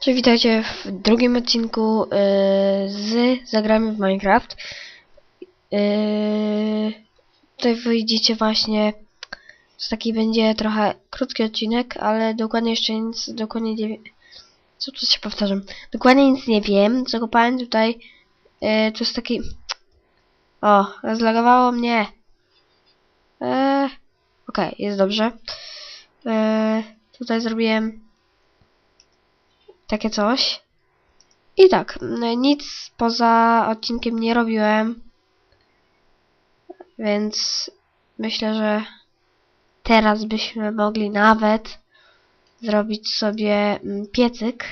Cześć, witajcie w drugim odcinku yy, z Zagramy w Minecraft. Yy, tutaj wyjdziecie właśnie, to taki będzie trochę krótki odcinek, ale dokładnie jeszcze nic, dokładnie nie wiem, co tu się powtarzam, dokładnie nic nie wiem, zakopałem tutaj, yy, to jest taki, o, zlagowało mnie, yy, okej, jest dobrze, yy, tutaj zrobiłem takie coś. I tak, n- nic poza odcinkiem nie robiłem. Więc myślę, że teraz byśmy mogli nawet zrobić sobie mm, piecyk.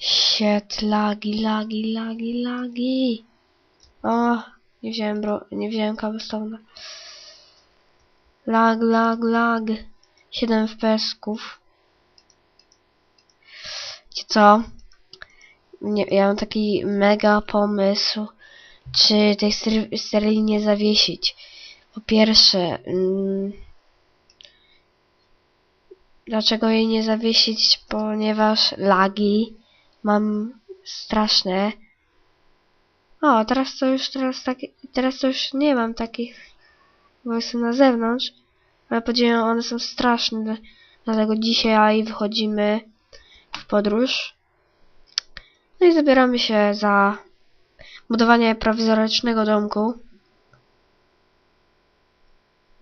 Shit, lagi, lagi, lagi, lagi. O, nie wziąłem bro, nie wziąłem cobblestone'a. Lag, lag, lag. 7 FPS-ków. Co? Nie, ja mam taki mega pomysł, czy tej ser- serii nie zawiesić. Po pierwsze, mm, dlaczego jej nie zawiesić? Ponieważ lagi mam straszne. O, teraz to już, teraz tak, teraz to już nie mam takich, bo jestem na zewnątrz, ale podzielę, one są straszne, dlatego dzisiaj wychodzimy podróż. No i zabieramy się za budowanie prowizorycznego domku.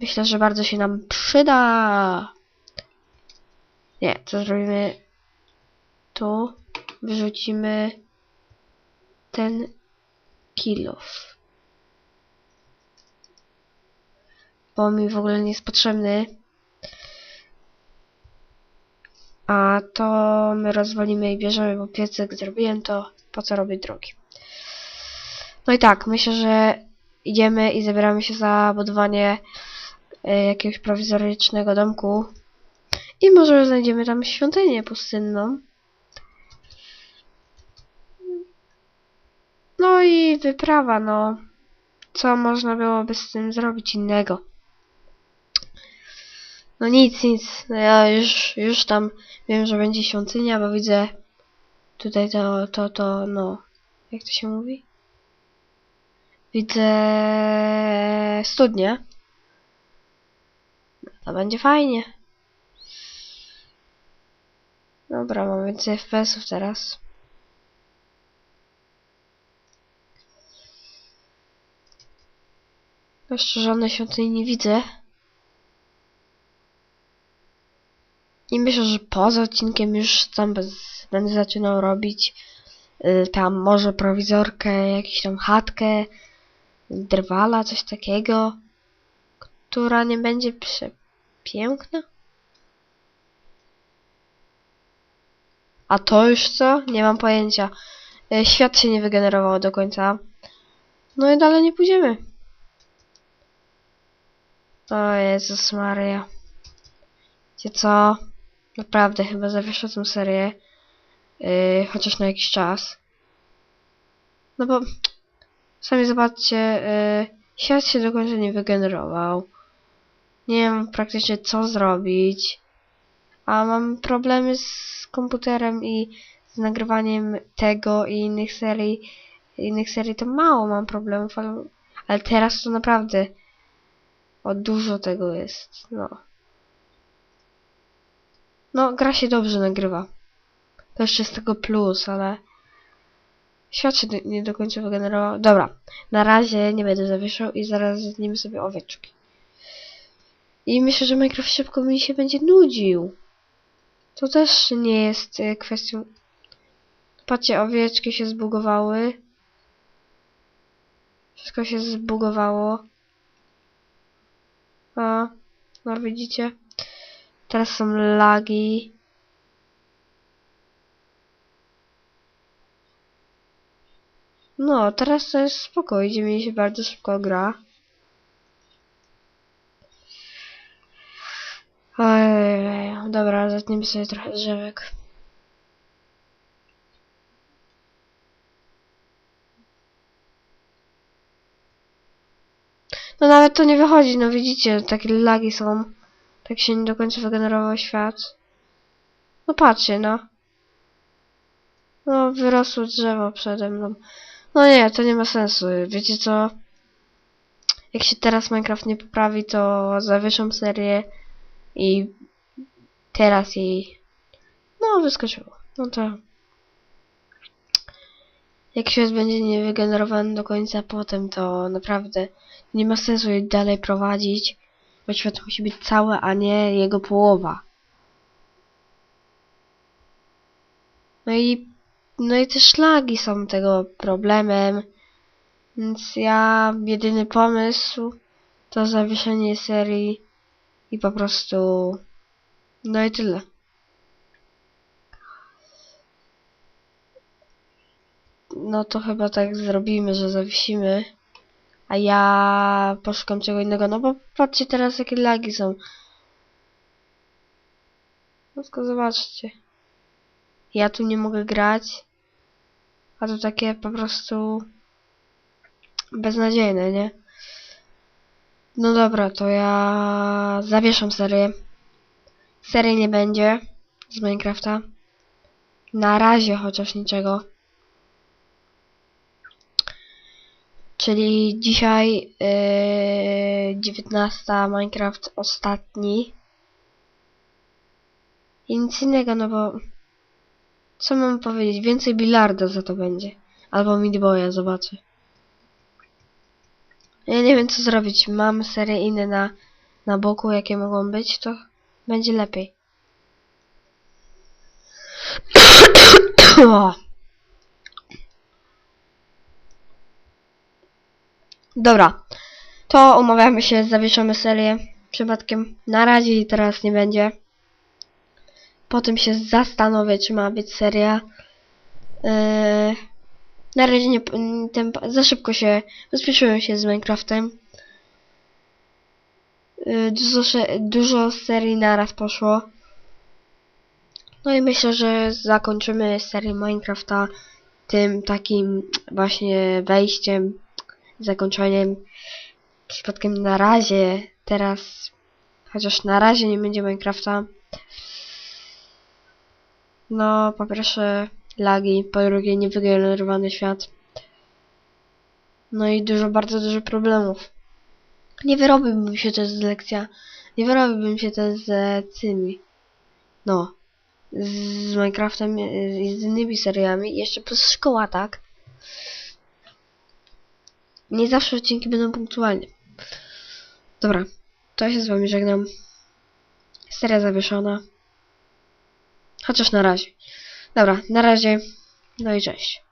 Myślę, że bardzo się nam przyda. Nie, co zrobimy? Tu wyrzucimy ten kilof. Bo mi w ogóle nie jest potrzebny. A to my rozwalimy i bierzemy, bo piecyk zrobiłem, to po co robić drogi. No i tak, myślę, że idziemy i zabieramy się za budowanie e, jakiegoś prowizorycznego domku. I może znajdziemy tam świątynię pustynną. No i wyprawa, no. Co można byłoby z tym zrobić innego? No nic, nic. No ja już, już tam wiem, że będzie świątynia, bo widzę tutaj to, to, to, no. Jak to się mówi? Widzę studnię. No, to będzie fajnie. Dobra, mam więcej FPS-ów teraz. Żadnej świątyni nie widzę. I myślę, że poza odcinkiem już tam będę zaczynał robić y, tam może prowizorkę, jakąś tam chatkę, drwala, coś takiego, która nie będzie przepiękna. A to już co? Nie mam pojęcia. Y, świat się nie wygenerował do końca. No i dalej nie pójdziemy. O Jezus Maria. Wiecie co? Naprawdę, chyba zawieszę tę serię. Yy, chociaż na jakiś czas. No bo sami zobaczcie, yy, świat się do końca nie wygenerował. Nie wiem praktycznie co zrobić. A mam problemy z komputerem i z nagrywaniem tego i innych serii. Innych serii to mało mam problemów, ale, ale teraz to naprawdę o dużo tego jest. No. No, gra się dobrze nagrywa. To jeszcze jest tego plus, ale świat się nie do końca wygenerował. Dobra, na razie nie będę zawieszał i zaraz zjedniemy sobie owieczki. I myślę, że Minecraft szybko mi się będzie nudził. To też nie jest e, kwestią... Patrzcie, owieczki się zbugowały. Wszystko się zbugowało. A, no widzicie? Teraz są lagi. No, teraz to jest spoko, idzie mi się bardzo szybko gra. Ojej, dobra, zetniemy sobie trochę drzewek. No nawet to nie wychodzi, no widzicie, takie lagi są. Tak się nie do końca wygenerował świat. No patrzcie, no. No, wyrosło drzewo przede mną. No nie, to nie ma sensu. Wiecie co? Jak się teraz Minecraft nie poprawi, to zawieszam serię i teraz jej... No, wyskoczyło. No to... Jak świat będzie niewygenerowany do końca potem, to naprawdę nie ma sensu jej dalej prowadzić, bo świat musi być cały, a nie jego połowa. No i, no i te szlagi są tego problemem, więc ja jedyny pomysł to zawieszenie serii i po prostu, no i tyle. No to chyba tak zrobimy, że zawiesimy. A ja poszukam czego innego. No bo patrzcie teraz jakie lagi są. No zobaczcie. Ja tu nie mogę grać. A to takie po prostu beznadziejne, nie? No dobra, to ja zawieszam serię. Serii nie będzie z Minecrafta. Na razie chociaż niczego. Czyli dzisiaj yy, 19 Minecraft ostatni. I nic innego, no bo co mam powiedzieć? Więcej bilarda za to będzie. Albo midboya, zobaczę. Ja nie wiem co zrobić. Mam serie inne na, na boku, jakie mogą być, to będzie lepiej. Dobra, to umawiamy się, zawieszamy serię przypadkiem. Na razie i teraz nie będzie. Potem się zastanowię, czy ma być seria. Yy, na razie nie, ten, za szybko się rozpieszyłem się z Minecraftem. Yy, dużo, dużo serii naraz poszło. No i myślę, że zakończymy serię Minecrafta tym takim właśnie wejściem zakończeniem przypadkiem na razie teraz chociaż na razie nie będzie Minecrafta. No po pierwsze lagi, po drugie niewygenerowany świat. No i dużo, bardzo dużo problemów. Nie wyrobiłbym się też z lekcja nie wyrobiłbym się też z tymi. No z Minecraftem i z innymi seriami. Jeszcze plus szkoła, tak? Nie zawsze odcinki będą punktualnie. Dobra, to ja się z wami żegnam. Seria zawieszona. Chociaż na razie. Dobra, na razie. No i cześć.